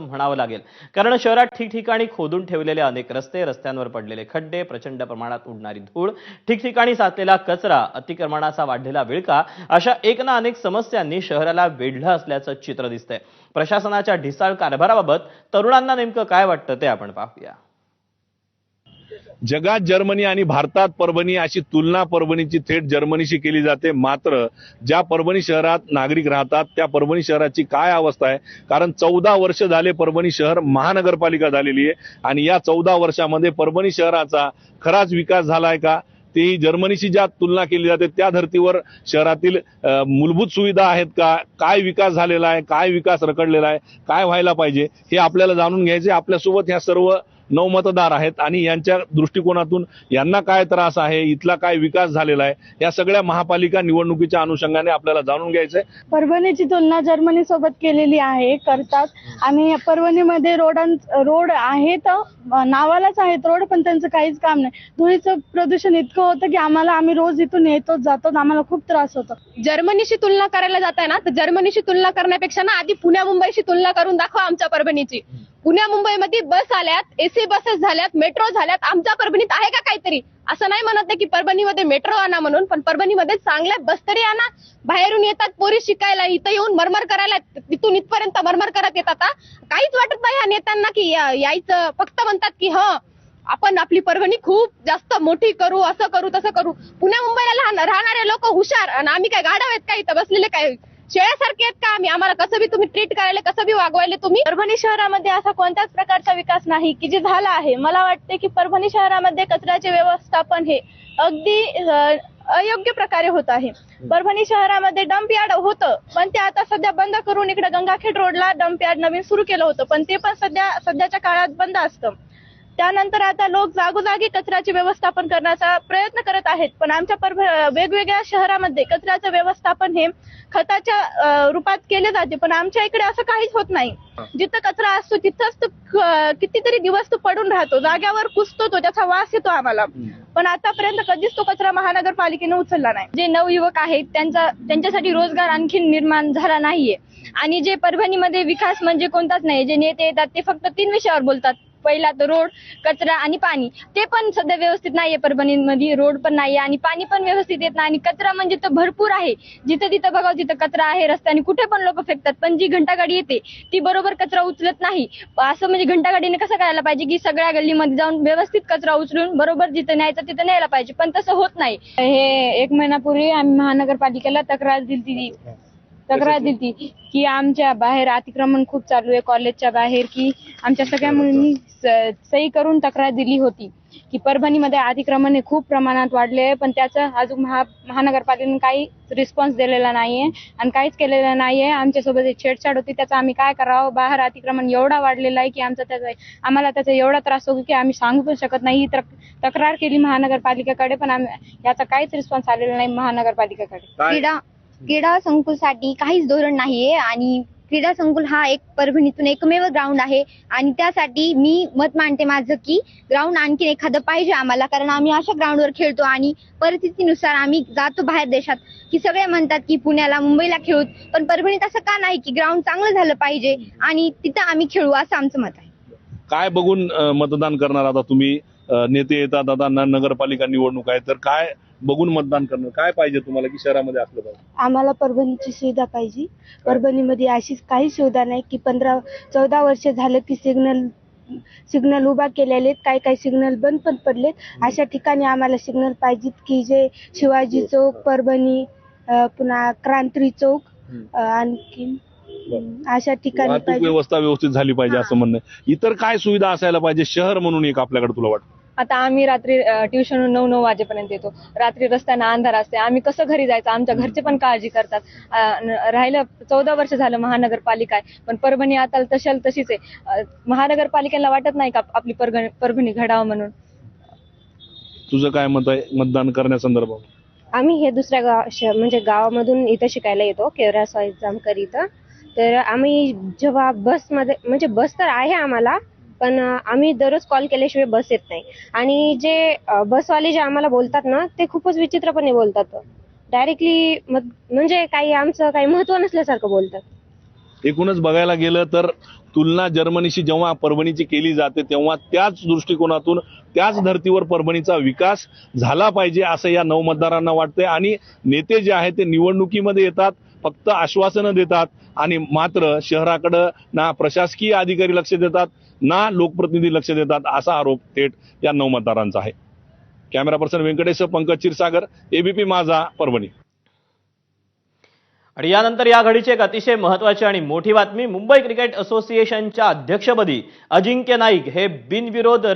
म्हणावं लागेल. कारण शहरात ठिकठिकाणी खोदून ठेवलेले अनेक रस्ते रस्त्यांवर पडलेले खड्डे प्रचंड प्रमाणात उडणारी धूळ ठिकठिकाणी साचलेला कचरा अतिक्रमणाचा वाढलेला विळका अशा एक ना अनेक समस्यांनी शहराला वेढलं असल्याचं चित्र दिसतंय. प्रशासनाच्या ढिसाळ कारभाराबाबत तरुणांना नेमकं काय वाटतं ते आपण पाहूया. जगात जर्मनी आणि भारतात परभणी अशी तुलना परभणीची थेट जर्मनीशी केली जाते. मात्र ज्या परभणी शहरात नागरिक राहतात त्या परभणी शहराची काय अवस्था आहे? कारण चौदा वर्ष झाले परभणी शहर महानगरपालिका झालेली आहे आणि या चौदा वर्षामध्ये परभणी शहराचा खराच विकास झाला आहे का? ती जर्मनीशी ज्या तुलना केली जाते त्या धर्तीवर शहरातील मूलभूत सुविधा आहेत का? काय विकास झालेला आहे? काय विकास रखडलेला आहे? काय व्हायला पाहिजे? हे आपल्याला जाणून घ्यायचे आपल्यासोबत ह्या सर्व नऊ मतदार आहेत आणि यांच्या दृष्टिकोनातून यांना काय त्रास आहे इथला काय विकास झालेला आहे या सगळ्या महापालिका निवडणुकीच्या अनुषंगाने आपल्याला जाणून घ्यायचंय. परभणीची तुलना जर्मनी सोबत केलेली आहे करतात. आणि परभणीमध्ये रोडां रोड आहेत नावालाच आहेत रोड पण त्यांचं काहीच काम नाही. धुळीचं प्रदूषण इतकं होतं की आम्हाला आम्ही रोज इथून येतोच जातो आम्हाला खूप त्रास होतो. जर्मनीशी तुलना करायला जाताय ना तर जर्मनीशी तुलना करण्यापेक्षा ना आधी पुण्या मुंबईशी तुलना करून दाखवा आमच्या परभणीची. पुण्या मुंबईमध्ये बस आल्यात एसी बसेस झाल्यात मेट्रो झाल्यात आमच्या परभणीत आहे का काहीतरी? असं नाही म्हणत नाही की परभणीमध्ये मेट्रो आणा म्हणून पण परभणीमध्ये चांगल्या बस तरी आणा. बाहेरून येतात पोरी शिकायला इथं येऊन मरमर करायला तिथून इथपर्यंत मरमर करत येतात काहीच वाटत नाही ह्या नेत्यांना की यायचं. फक्त म्हणतात की ह आपण आपली परभणी खूप जास्त मोठी करू असं करू तसं करू. पुण्या मुंबईला राहणारे लोक हुशार आणि आम्ही काय गाडव आहेत का इथं? बसलेले काय? शेळ्यासारखे आहेत का आम्ही? आम्हाला कसं बी तुम्ही ट्रीट करायला कसं बी वागवायला तुम्ही? परभणी शहरामध्ये असा कोणत्याच प्रकारचा विकास नाही की जे झाला आहे. मला वाटते की परभणी शहरामध्ये कचऱ्याचे व्यवस्थापन हे अगदी अयोग्य प्रकारे होत आहे. परभणी शहरामध्ये डम्प यार्ड होतं पण ते आता सध्या बंद करून इकडे गंगाखेड रोडला डम्प यार्ड नवीन सुरू केलं होतं पण ते पण सध्या सध्याच्या काळात बंद असतं. त्यानंतर आता लोक जागोजागी कचऱ्याचे व्यवस्थापन करण्याचा प्रयत्न करत आहेत. पण आमच्या परभ वेगवेगळ्या शहरामध्ये कचऱ्याचं व्यवस्थापन हे खताच्या रूपात केले जाते. पण आमच्या इकडे असं काहीच होत नाही. जिथं कचरा असतो तिथंच तो कितीतरी दिवस तो पडून राहतो. जाग्यावर कुसतो तो त्याचा वास येतो आम्हाला. पण आतापर्यंत कधीच तो कचरा महानगरपालिकेने उचलला नाही. जे नवयुवक आहेत त्यांचा त्यांच्यासाठी रोजगार आणखी निर्माण झाला नाहीये. आणि जे परभणीमध्ये विकास म्हणजे कोणताच नाही. जे नेते येतात ते फक्त तीन विषयावर बोलतात. पहिला तर रोड कचरा आणि पाणी. ते पण सध्या व्यवस्थित नाहीये परभणीमध्ये रोड पण नाहीये आणि पाणी पण व्यवस्थित येत नाही आणि कचरा म्हणजे तर भरपूर आहे. जिथं तिथं बघावं तिथं कचरा आहे रस्त्याने कुठे पण लोक फेकतात पण जी घंटागाडी येते ती बरोबर कचरा उचलत नाही. असं म्हणजे घंटागाडीने कसं करायला पाहिजे की सगळ्या गल्लीमध्ये जाऊन व्यवस्थित कचरा उचलून बरोबर जिथं न्यायचं तिथं न्यायला पाहिजे पण तसं होत नाही. हे एक महिन्यापूर्वी आम्ही महानगरपालिकेला तक्रार दिली. तक्रार दिली की आमच्या बाहेर अतिक्रमण खूप चालू आहे कॉलेजच्या बाहेर की आमच्या सगळ्या मुलींनी स- सही करून तक्रार दिली होती की परभणीमध्ये अतिक्रमण हे खूप प्रमाणात वाढले आहे पण त्याचं अजून महा महानगरपालिकेने काही रिस्पॉन्स दिलेला नाहीये आणि काहीच केलेलं नाहीये. आमच्यासोबत एक छेडछाड होती त्याचा आम्ही काय करावं? बाहेर अतिक्रमण एवढा वाढलेला आहे की आमचा त्याचा आम्हाला त्याचा एवढा त्रास होतो की आम्ही सांगू पण शकत नाही. ही तक- तक्रार केली महानगरपालिकेकडे पण आम्ही याचा काहीच रिस्पॉन्स आलेला नाही महानगरपालिकेकडे. काय? क्रीडा क्रीडा संकुलसाठी काहीच धोरण नाहीये आणि क्रीडा संकुल हा एक परभणीतून एकमेव ग्राउंड आहे. आणि त्यासाठी मी मत मांडते माझं की ग्राउंड आणखी एखादं पाहिजे आम्हाला कारण आम्ही अशा ग्राउंडवर खेळतो आणि परिस्थितीनुसार आम्ही जातो बाहेर देशात. की सगळे म्हणतात की पुण्याला मुंबईला खेळू पण परभणीत असं का नाही की ग्राउंड चांगलं झालं पाहिजे आणि तिथं आम्ही खेळू असं आमचं मत आहे. काय बघून मतदान करणार आता तुम्ही? नेते येतात आता नगरपालिका निवडणूक आहे तर काय बघून मतदान करणार काय पाहिजे तुम्हाला की शहरामध्ये असलं पाहिजे? आम्हाला परभणीची सुविधा पाहिजे. परभणीमध्ये अशी काही सुविधा नाही की पंधरा चौदा वर्ष झालं की सिग्नल सिग्नल उभा केलेले आहेत. काही काही सिग्नल बंद पण पडलेत. अशा ठिकाणी आम्हाला सिग्नल पाहिजेत की जे शिवाजी चौक परभणी अं, पुन्हा क्रांती चौक अं, आणखी अशा ठिकाणी वाहतूक पाहिजे. व्यवस्था व्यवस्थित झाली पाहिजे असं म्हणणं आहे. इतर काय सुविधा असायला पाहिजे शहर म्हणून एक आपल्याकडे तुला वाटतं? आता आम्ही रात्री ट्युशन नऊ नऊ वाजेपर्यंत येतो. रात्री रस्त्यानं अंधार असते. आम्ही कसं घरी जायचं? आमच्या घरचे पण काळजी करतात. राहिलं चौदा वर्ष झालं महानगरपालिका आहे. पण परभणी आता तशाल तशीच आहे. महानगरपालिकेला वाटत नाही का आपली परगण- परभणी घडावं म्हणून? तुझं काय मत आहे मतदान करण्यासंदर्भात? आम्ही हे दुसऱ्या गाव म्हणजे गावामधून इथं शिकायला येतो केवरास एक्झामकर इथं. तर आम्ही जेव्हा बसमध्ये म्हणजे बस तर आहे आम्हाला पण आम्ही दररोज कॉल केल्याशिवाय बस येत नाही. आणि जे बसवाले जे आम्हाला बोलतात ना ते खूपच विचित्रपणे बोलतात. डायरेक्टली म्हणजे काही आमचं काही महत्त्व नसल्यासारखं बोलतात. एकूणच बघायला गेलं तर तुलना जर्मनीशी जेव्हा परभणीची केली जाते तेव्हा त्याच दृष्टिकोनातून त्याच धर्तीवर परभणीचा विकास झाला पाहिजे असं या नवमतदारांना वाटतंय. आणि नेते जे आहेत ते निवडणुकीमध्ये येतात. फक्त आश्वासनं देतात आणि मात्र शहराकडं ना प्रशासकीय अधिकारी लक्ष देतात ना लोकप्रतिनिधी लक्ष देतात असा आरोप थेट या नवमतदारांचा आहे. Camera person Vyankatesh Pankaj Kshirsagar ABP Majha Parbhani. आणि यानंतर या घडीची एक अतिशय महत्वाची आणि मोठी बातमी मुंबई क्रिकेट असोसिएशनच्या अध्यक्षपदी अजिंक्य नाईक हे बिनविरोध